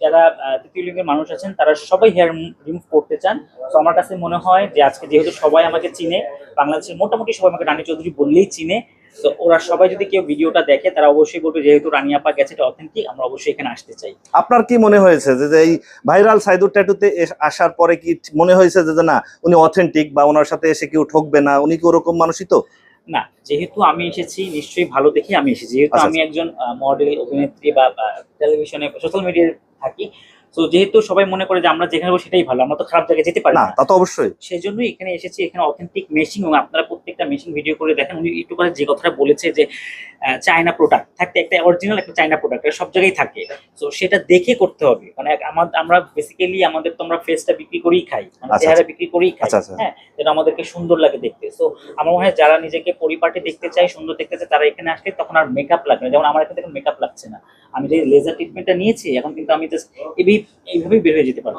যারা তৃতীয় লিঙ্গের মানুষ আছেন তারা সবাই হেয়ার রিমুভ করতে চান। তো আমার কাছে মনে হয় যে আজকে যেহেতু সবাই আমাকে চিনে বাংলাদেশের মোটামুটি সবাই আমাকে রানী চৌধুরী বললেই চিনে তো ওরা সবাই যদি কেউ ভিডিওটা দেখে তারা অবশ্যই বলবে যেহেতু রানী আপা গেছে এটা অথেন্টিক আমরা অবশ্যই এখানে আসতে চাই। আপনার কি মনে হয়েছে যে এই ভাইরাল সাইদুর ট্যাটুতে আসার পরে কি মনে হয়েছে যে না উনি অথেন্টিক বা ওনার সাথে এসে কেউ ঠকবে না উনি কি ওরকম মানুষই তো? না যেহেতু আমি এসেছি নিশ্চয়ই ভালো দেখে আমি এসেছি। যেহেতু আচ্ছা, আমি একজন মডেল অভিনেত্রী বা টেলিভিশনে সোশ্যাল মিডিয়ায় থাকি। তো যেহেতু সবাই মনে করে যে আমরা যেখানে সেটাই ভালো আমরা তো খারাপ জায়গায় যেতে পারি না তা তো অবশ্যই। সেই জন্যই এখানে এসেছি এখানে অথেন্টিক মেশিং এবং আপনারা প্রত্যেকটা মেশিন ভিডিও করে দেখেন উনি একটু করে যে কথাটা বলেছে যে চায়না প্রোডাক্ট থাকতে একটা অরিজিনাল একটা চায়না প্রোডাক্ট সব জায়গায় থাকে। তো সেটা দেখে করতে হবে। মানে আমার আমরা বেসিক্যালি আমাদের তো আমরা ফেসটা বিক্রি করেই খাই মানে আচ্ছা, চেহারা বিক্রি করেই খাই। আচ্ছা, আচ্ছা। হ্যাঁ যেটা আমাদেরকে সুন্দর লাগে দেখতে। তো আমার মনে হয় যারা নিজেকে পরিপাটি দেখতে চায় সুন্দর দেখতে চায় তারা এখানে আসলে তখন আর মেকআপ লাগবে না। যেমন আমার এখানে মেকআপ লাগছে না। আমি যে লেজার ট্রিটমেন্টটা নিয়েছি এখন কিন্তু আমি জাস্ট এইভাবেই বের হয়ে যেতে পারব।